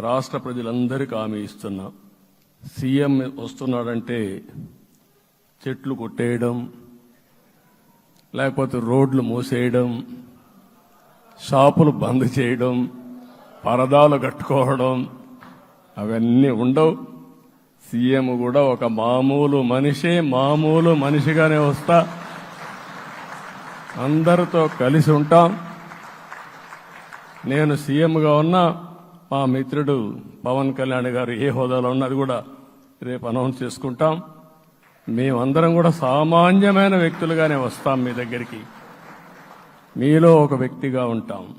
రాష్ట్ర ప్రజలందరికీ హామీ ఇస్తున్నా. సీఎం వస్తున్నాడంటే చెట్లు కొట్టేయడం లేకపోతే రోడ్లు మూసేయడం షాపులు బంద్ చేయడం పరదాలు కట్టుకోవడం అవన్నీ ఉండవు. సీఎం కూడా ఒక మామూలు మనిషి మామూలు మనిషిగానే వస్తా. అందరితో కలిసి ఉంటాం. నేను సీఎంగా ఉన్నా మా మిత్రుడు పవన్ కళ్యాణ్ గారు ఏ హోదాలో ఉన్నది కూడా రేపు అనౌన్స్ చేసుకుంటాం. మేమందరం కూడా సామాన్యమైన వ్యక్తులుగానే వస్తాం మీ దగ్గరికి. మీలో ఒక వ్యక్తిగా ఉంటాం.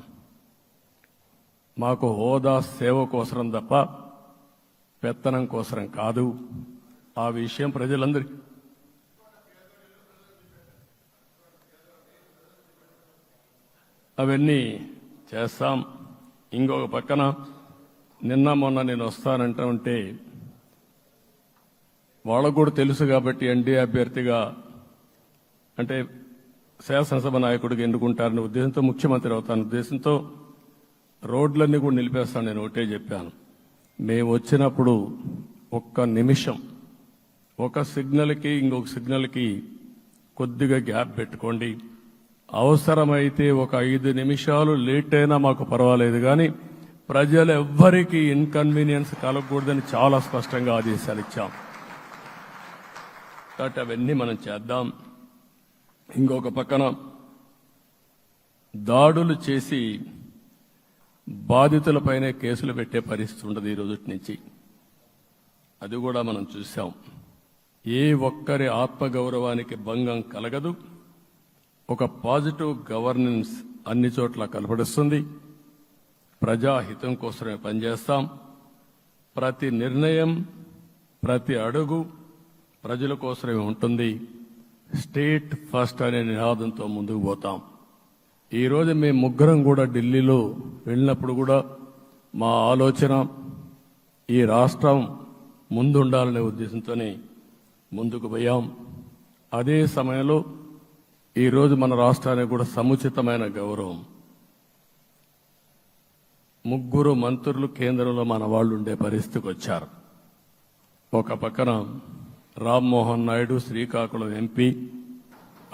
మాకు హోదా సేవ కోసరం తప్ప పెత్తనం కోసరం కాదు. ఆ విషయం ప్రజలందరి అవన్నీ చేస్తాం. ఇంకొక పక్కన నిన్న మొన్న నేను వస్తానంటా ఉంటే వాళ్ళకు కూడా తెలుసు కాబట్టి ఎన్డీఏ అభ్యర్థిగా అంటే శాసనసభ నాయకుడికి ఎన్నుకుంటారనే ఉద్దేశంతో ముఖ్యమంత్రి అవుతాను. ఉద్దేశంతో రోడ్లన్నీ కూడా నిలిపేస్తాను నేను ఒకటే చెప్పాను. మేము వచ్చినప్పుడు ఒక్క నిమిషం ఒక సిగ్నల్కి ఇంకొక సిగ్నల్కి కొద్దిగా గ్యాప్ పెట్టుకోండి. అవసరమైతే ఒక ఐదు నిమిషాలు లేట్ అయినా మాకు పర్వాలేదు కానీ ప్రజలు ఎవ్వరికీ ఇన్కన్వీనియన్స్ కలగకూడదని చాలా స్పష్టంగా ఆదేశాలు ఇచ్చాం. కాబట్టి అవన్నీ మనం చేద్దాం. ఇంకొక పక్కన దాడులు చేసి బాధితులపైనే కేసులు పెట్టే పరిస్థితి ఉండదు ఈ రోజు నుంచి. అది కూడా మనం చూసాం ఏ ఒక్కరి ఆత్మగౌరవానికి భంగం కలగదు. ఒక పాజిటివ్ గవర్నెన్స్ అన్ని చోట్ల కనపడిస్తుంది. ప్రజాహితం కోసమే పనిచేస్తాం. ప్రతి నిర్ణయం ప్రతి అడుగు ప్రజల కోసమే ఉంటుంది. స్టేట్ ఫస్ట్ అనే నినాదంతో ముందుకు పోతాం. ఈరోజు మేము ముగ్గురం కూడా ఢిల్లీలో వెళ్ళినప్పుడు కూడా మా ఆలోచన ఈ రాష్ట్రం ముందుండాలనే ఉద్దేశంతోనే ముందుకు పోయాం. అదే సమయంలో ఈరోజు మన రాష్ట్రానికి కూడా సముచితమైన గౌరవం. ముగ్గురు మంత్రులు కేంద్రంలో మన వాళ్ళు ఉండే పరిస్థితికి వచ్చారు. ఒక పక్కన రామ్మోహన్ నాయుడు శ్రీకాకుళం ఎంపీ.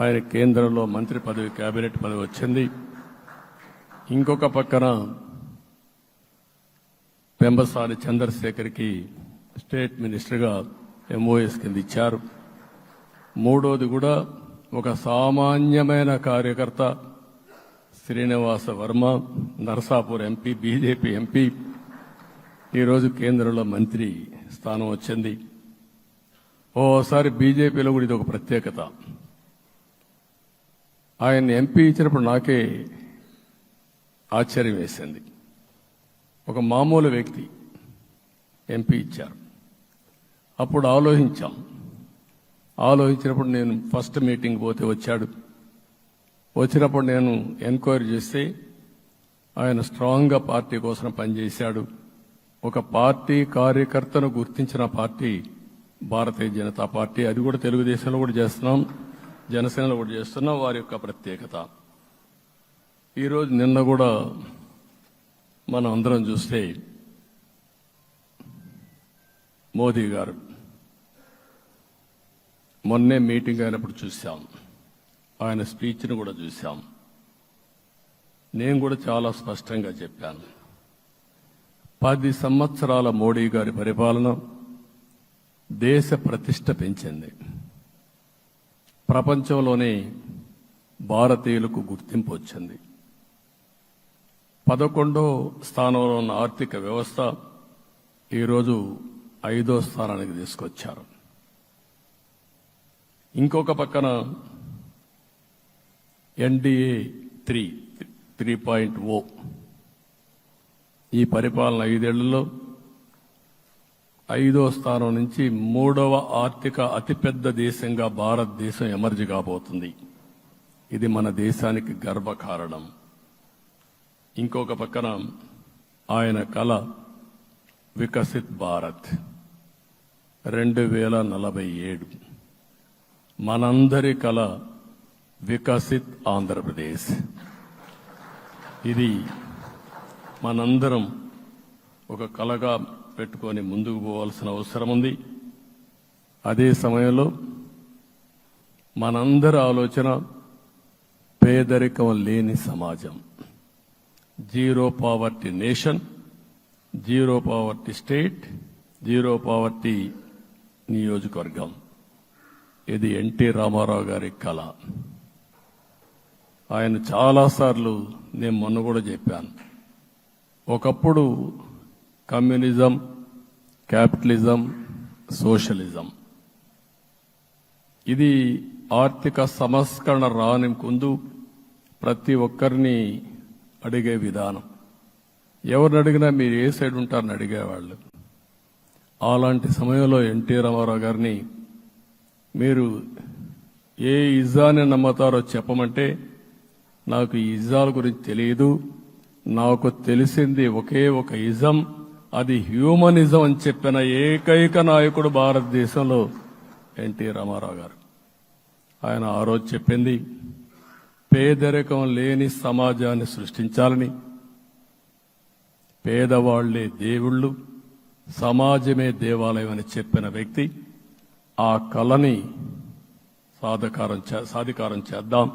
ఆయన కేంద్రంలో మంత్రి పదవి కేబినెట్ పదవి వచ్చింది. ఇంకొక పక్కన పెంబసాని చంద్రశేఖర్కి స్టేట్ మినిస్టర్గా ఎంఓఎస్ కింద ఇచ్చారు. మూడోది కూడా ఒక సామాన్యమైన కార్యకర్త Srinivasa Varma Narasapur MP BJP MP. ఈరోజు కేంద్రంలో మంత్రి స్థానం వచ్చింది. ఓసారి బీజేపీలో కూడా ఇది ఒక ప్రత్యేకత. ఆయన ఎంపీ ఇచ్చినప్పుడు నాకే ఆశ్చర్యం వేసింది. ఒక మామూలు వ్యక్తి ఎంపీ ఇచ్చారు. అప్పుడు ఆలోచించాం. ఆలోచించినప్పుడు నేను ఫస్ట్ మీటింగ్ పోతే వచ్చాడు. వచ్చినప్పుడు నేను ఎంక్వైరీ చేస్తే ఆయన స్ట్రాంగ్గా పార్టీ కోసం పనిచేశాడు. ఒక పార్టీ కార్యకర్తను గుర్తించిన పార్టీ భారతీయ జనతా పార్టీ. అది కూడా తెలుగుదేశంలో కూడా చేస్తున్నాం జనసేనలో కూడా చేస్తున్నాం వారి యొక్క ప్రత్యేకత. ఈరోజు నిన్న కూడా మనం అందరం చూస్తే మోదీ గారు మొన్నే మీటింగ్ అయినప్పుడు చూసాం ఆయన స్పీచ్ను కూడా చూశాం. నేను కూడా చాలా స్పష్టంగా చెప్పాను. పది సంవత్సరాల మోడీ గారి పరిపాలన దేశ ప్రతిష్ట పెంచింది. ప్రపంచంలోనే భారతీయులకు గుర్తింపు వచ్చింది. పదకొండో స్థానంలో ఉన్న ఆర్థిక వ్యవస్థ ఈరోజు ఐదో స్థానానికి తీసుకొచ్చారు. ఇంకొక పక్కన NDA three three point O. ఈ పరిపాలన ఐదేళ్ళలో ఐదో స్థానం నుంచి మూడవ ఆర్థిక అతిపెద్ద దేశంగా భారతదేశం ఎమర్జీ కాబోతుంది. ఇది మన దేశానికి గర్వకారణం. ఇంకొక పక్కన ఆయన కళ వికసిత్ భారత్. రెండు వేల నలభై ఏడు. మనందరి కళ వికసిత్ ఆంధ్రప్రదేశ్. ఇది మనందరం ఒక కలగా పెట్టుకొని ముందుకు పోవాల్సిన అవసరం ఉంది. అదే సమయంలో మనందరి ఆలోచన పేదరికం లేని సమాజం. Zero poverty nation zero poverty state zero poverty నియోజకవర్గం. ఇది ఎన్టీ రామారావు గారి కళ. ఆయన చాలాసార్లు నేను మొన్న కూడా చెప్పాను. ఒకప్పుడు కమ్యూనిజం క్యాపిటలిజం సోషలిజం. ఇది ఆర్థిక సంస్కరణ రాని ముందు ప్రతి ఒక్కరిని అడిగే విధానం. ఎవరిని అడిగినా మీరు ఏ సైడ్ ఉంటారని అడిగేవాళ్ళు. అలాంటి సమయంలో ఎన్టీ రామారావు గారిని మీరు ఏ ఇజాన్ని నమ్ముతారో చెప్పమంటే నాకు ఈ ఇజాల గురించి తెలియదు నాకు తెలిసింది ఒకే ఒక ఇజం అది హ్యూమనిజం అని చెప్పిన ఏకైక నాయకుడు భారతదేశంలో ఎన్టీ రామారావు గారు. ఆయన ఆ రోజు చెప్పింది పేదరికం లేని సమాజాన్ని సృష్టించాలని. పేదవాళ్ళే దేవుళ్ళు సమాజమే దేవాలయం అని చెప్పిన వ్యక్తి. ఆ కళని సాధకారం చే- సాధికారం చేద్దాం.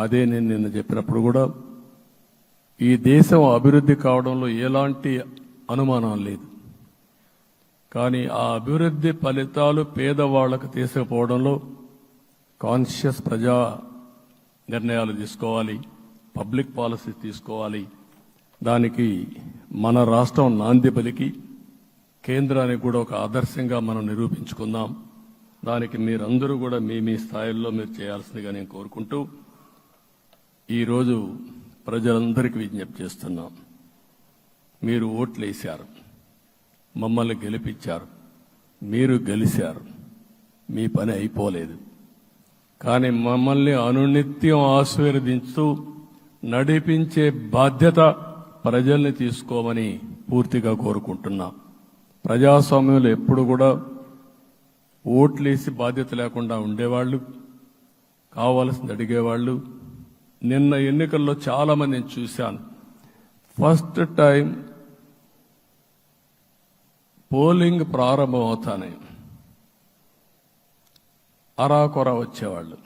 అదే నేను నిన్న చెప్పినప్పుడు కూడా ఈ దేశం అభివృద్ధి కావడంలో ఎలాంటి అనుమానం లేదు. కానీ ఆ అభివృద్ధి ఫలితాలు పేదవాళ్ళకు తీసుకుపోవడంలో కాన్షియస్ ప్రజా నిర్ణయాలు తీసుకోవాలి పబ్లిక్ పాలసీ తీసుకోవాలి. దానికి మన రాష్ట్రం నాంది పలికి కేంద్రానికి కూడా ఒక ఆదర్శంగా మనం నిరూపించుకుందాం. దానికి మీరందరూ కూడా మీ మీ స్థాయిల్లో మీరు చేయాల్సిందిగా నేను కోరుకుంటూ ఈరోజు ప్రజలందరికీ విజ్ఞప్తి చేస్తున్నాం. మీరు ఓట్లు వేశారు మమ్మల్ని గెలిపించారు. మీరు గెలిచారు మీ పని అయిపోలేదు. కానీ మమ్మల్ని అనునిత్యం ఆశీర్వదించుతూ నడిపించే బాధ్యత ప్రజల్ని తీసుకోమని పూర్తిగా కోరుకుంటున్నా. ప్రజాస్వామ్యంలో ఎప్పుడు కూడా ఓట్లేసి బాధ్యత లేకుండా ఉండేవాళ్ళు కావాల్సింది అడిగేవాళ్ళు నిన్న ఎన్నికల్లో చాలా మందిని చూశాను. ఫస్ట్ టైం పోలింగ్ ప్రారంభం అవుతానే అరాకొర వచ్చేవాళ్ళు.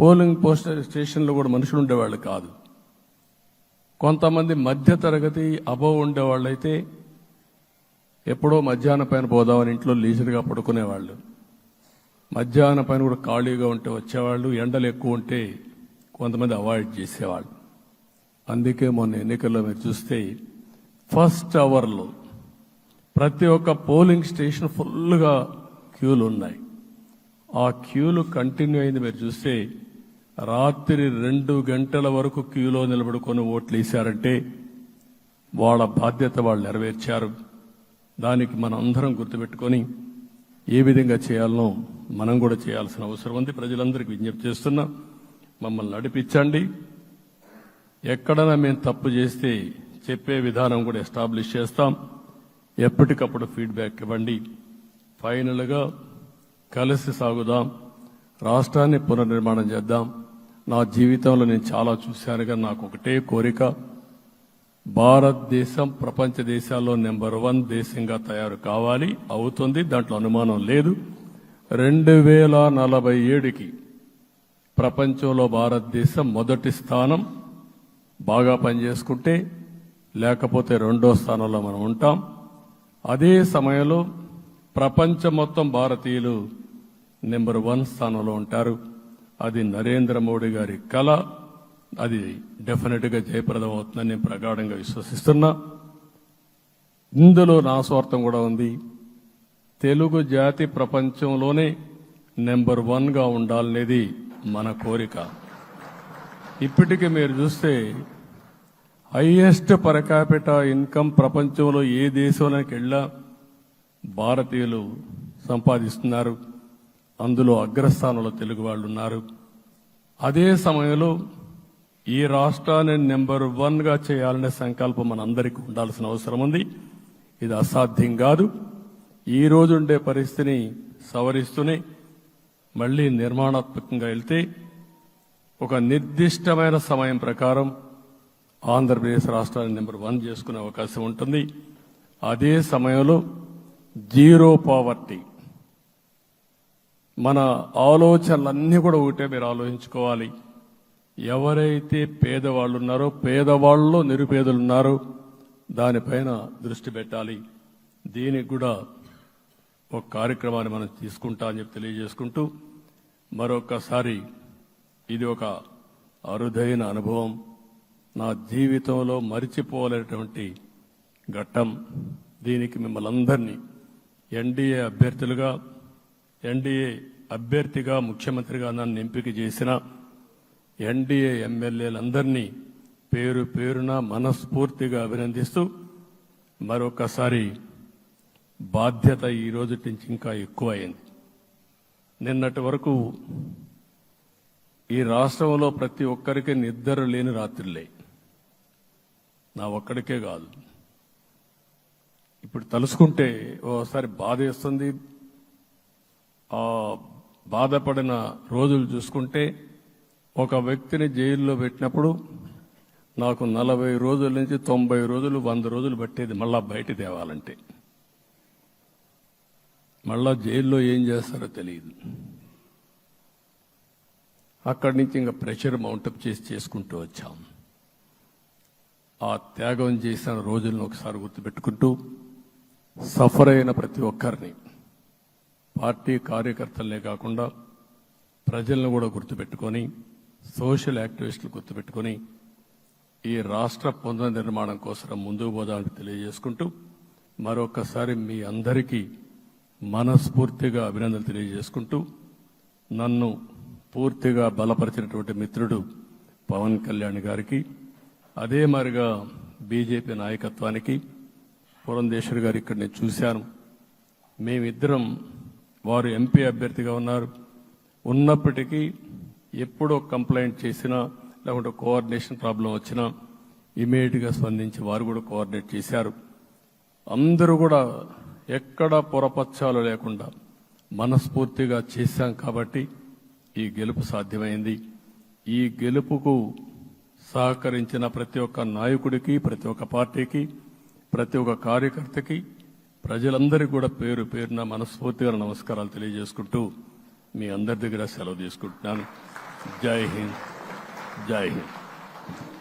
పోలింగ్ పోస్ట్ స్టేషన్లో కూడా మనుషులు ఉండేవాళ్ళు కాదు. కొంతమంది మధ్య తరగతి అబవ్ ఉండేవాళ్ళు అయితే ఎప్పుడో మధ్యాహ్నం పైన పోదామని ఇంట్లో లీజర్గా పడుకునేవాళ్ళు. మధ్యాహ్నం పైన కూడా ఖాళీగా ఉంటే వచ్చేవాళ్ళు ఎండలు ఎక్కువ ఉంటే కొంతమంది అవాయిడ్ చేసేవాళ్ళు. అందుకే మొన్న ఎన్నికల్లో మీరు చూస్తే ఫస్ట్ అవర్లో ప్రతి ఒక్క పోలింగ్ స్టేషన్ ఫుల్గా క్యూలు ఉన్నాయి. ఆ క్యూలు కంటిన్యూ అయింది మీరు చూస్తే రాత్రి రెండు గంటల వరకు క్యూలో నిలబడుకొని ఓట్లు వేశారంటే వాళ్ళ బాధ్యత వాళ్ళు నెరవేర్చారు. దానికి మనం అందరం గుర్తుపెట్టుకొని ఏ విధంగా చేయాలనో మనం కూడా చేయాల్సిన అవసరం ఉంది. ప్రజలందరికీ విజ్ఞప్తి చేస్తున్నాం. మమ్మల్ని నడిపించండి. ఎక్కడైనా మేము తప్పు చేస్తే చెప్పే విధానం కూడా ఎస్టాబ్లిష్ చేస్తాం. ఎప్పటికప్పుడు ఫీడ్బ్యాక్ ఇవ్వండి. ఫైనల్గా కలిసి సాగుదాం. రాష్ట్రాన్ని పునర్నిర్మాణం చేద్దాం. నా జీవితంలో నేను చాలా చూశాను కానీ నాకు ఒకటే కోరిక. భారతదేశం ప్రపంచ దేశాల్లో నెంబర్ వన్ దేశంగా తయారు కావాలి అవుతుంది దాంట్లో అనుమానం లేదు. రెండు వేల నలభై ఏడుకి ప్రపంచంలో భారతదేశం మొదటి స్థానం బాగా పనిచేసుకుంటే లేకపోతే రెండో స్థానంలో మనం ఉంటాం. అదే సమయంలో ప్రపంచం మొత్తం భారతీయులు నెంబర్ వన్ స్థానంలో ఉంటారు. అది నరేంద్ర మోడీ గారి కళ. అది డెఫినెట్గా జయప్రదం అవుతుందని నేను ప్రగాఢంగా విశ్వసిస్తున్నా. ఇందులో నా స్వార్థం కూడా ఉంది. తెలుగు జాతి ప్రపంచంలోనే నెంబర్ వన్గా ఉండాలనేది మన కోరిక. ఇప్పటికీ మీరు చూస్తే హైయెస్ట్ పరకాపిట ఇన్కమ్ ప్రపంచంలో ఏ దేశంలోకి వెళ్ళా భారతీయులు సంపాదిస్తున్నారు. అందులో అగ్రస్థానంలో తెలుగు వాళ్ళు ఉన్నారు. అదే సమయంలో ఈ రాష్ట్రాన్ని నెంబర్ వన్గా చేయాలనే సంకల్పం మనందరికీ ఉండాల్సిన అవసరం ఉంది. ఇది అసాధ్యం కాదు. ఈ రోజుండే పరిస్థితిని సవరిస్తూనే మళ్ళీ నిర్మాణాత్మకంగా వెళ్తే ఒక నిర్దిష్టమైన సమయం ప్రకారం ఆంధ్రప్రదేశ్ రాష్ట్రాన్ని నెంబర్ వన్ చేసుకునే అవకాశం ఉంటుంది. అదే సమయంలో జీరో పావర్టీ. మన ఆలోచనలన్నీ కూడా ఒకటే మీరు ఆలోచించుకోవాలి. ఎవరైతే పేదవాళ్ళు ఉన్నారో పేదవాళ్ళలో నిరుపేదలు ఉన్నారో దానిపైన దృష్టి పెట్టాలి. దీనికి కూడా ఒక కార్యక్రమాన్ని మనం తీసుకుంటా అని చెప్పి తెలియజేసుకుంటూ మరొకసారి ఇది ఒక అరుదైన అనుభవం. నా జీవితంలో మరిచిపోలేటువంటి ఘట్టం. దీనికి మిమ్మల్ని అందరినీ ఎన్డీఏ అభ్యర్థులుగా ఎన్డీఏ అభ్యర్థిగా ముఖ్యమంత్రిగా నన్ను ఎంపిక చేసిన ఎన్డీఏ ఎమ్మెల్యేలందరినీ పేరు పేరున మనస్ఫూర్తిగా అభినందిస్తూ మరొకసారి బాధ్యత ఈ రోజు నుంచి ఇంకా ఎక్కువైంది. నిన్నటి వరకు ఈ రాష్ట్రంలో ప్రతి ఒక్కరికి నిద్ర లేని రాత్రులే. నా ఒక్కడికే కాదు. ఇప్పుడు తలుసుకుంటే ఓసారి బాధ వేస్తుంది. ఆ బాధపడిన రోజులు చూసుకుంటే ఒక వ్యక్తిని జైల్లో పెట్టినప్పుడు నాకు నలభై రోజుల నుంచి తొంభై రోజులు వంద రోజులు పట్టేది మళ్ళా బయట తేవాలంటే మళ్ళా జైల్లో ఏం చేస్తారో తెలియదు. అక్కడి నుంచి ఇంకా ప్రెషర్ మౌంటప్ చేసి చేసుకుంటూ వచ్చాం. ఆ త్యాగం చేసిన రోజులను ఒకసారి గుర్తుపెట్టుకుంటూ సఫర్ అయిన ప్రతి ఒక్కరిని పార్టీ కార్యకర్తలనే కాకుండా ప్రజలను కూడా గుర్తుపెట్టుకొని సోషల్ యాక్టివిస్టులు గుర్తుపెట్టుకొని ఈ రాష్ట్ర పునర్నిర్మాణం కోసం ముందుకు పోదామని తెలియజేసుకుంటూ మరొకసారి మీ అందరికీ మనస్ఫూర్తిగా అభినందనలు తెలియజేసుకుంటూ నన్ను పూర్తిగా బలపరిచినటువంటి మిత్రుడు పవన్ కళ్యాణ్ గారికి అదే మారిగా బీజేపీ నాయకత్వానికి పురంధేశ్వర్ గారు ఇక్కడ నేను చూశాను. మేమిద్దరం వారు ఎంపీ అభ్యర్థిగా ఉన్నారు. ఉన్నప్పటికీ ఎప్పుడో కంప్లైంట్ చేసినా లేకుంటే కోఆర్డినేషన్ ప్రాబ్లం వచ్చినా ఇమీడియట్గా స్పందించి వారు కూడా కోఆర్డినేట్ చేశారు. అందరూ కూడా ఎక్కడ పొరపచ్చాలు లేకుండా మనస్ఫూర్తిగా చేశాం కాబట్టి ఈ గెలుపు సాధ్యమైంది. ఈ గెలుపుకు సహకరించిన ప్రతి ఒక్క నాయకుడికి ప్రతి ఒక్క పార్టీకి ప్రతి ఒక్క కార్యకర్తకి ప్రజలందరికీ కూడా పేరు పేరున మనస్ఫూర్తిగా నమస్కారాలు తెలియజేసుకుంటూ మీ అందరి దగ్గర సెలవు తీసుకుంటున్నాను. జై హింద్. జై హింద్.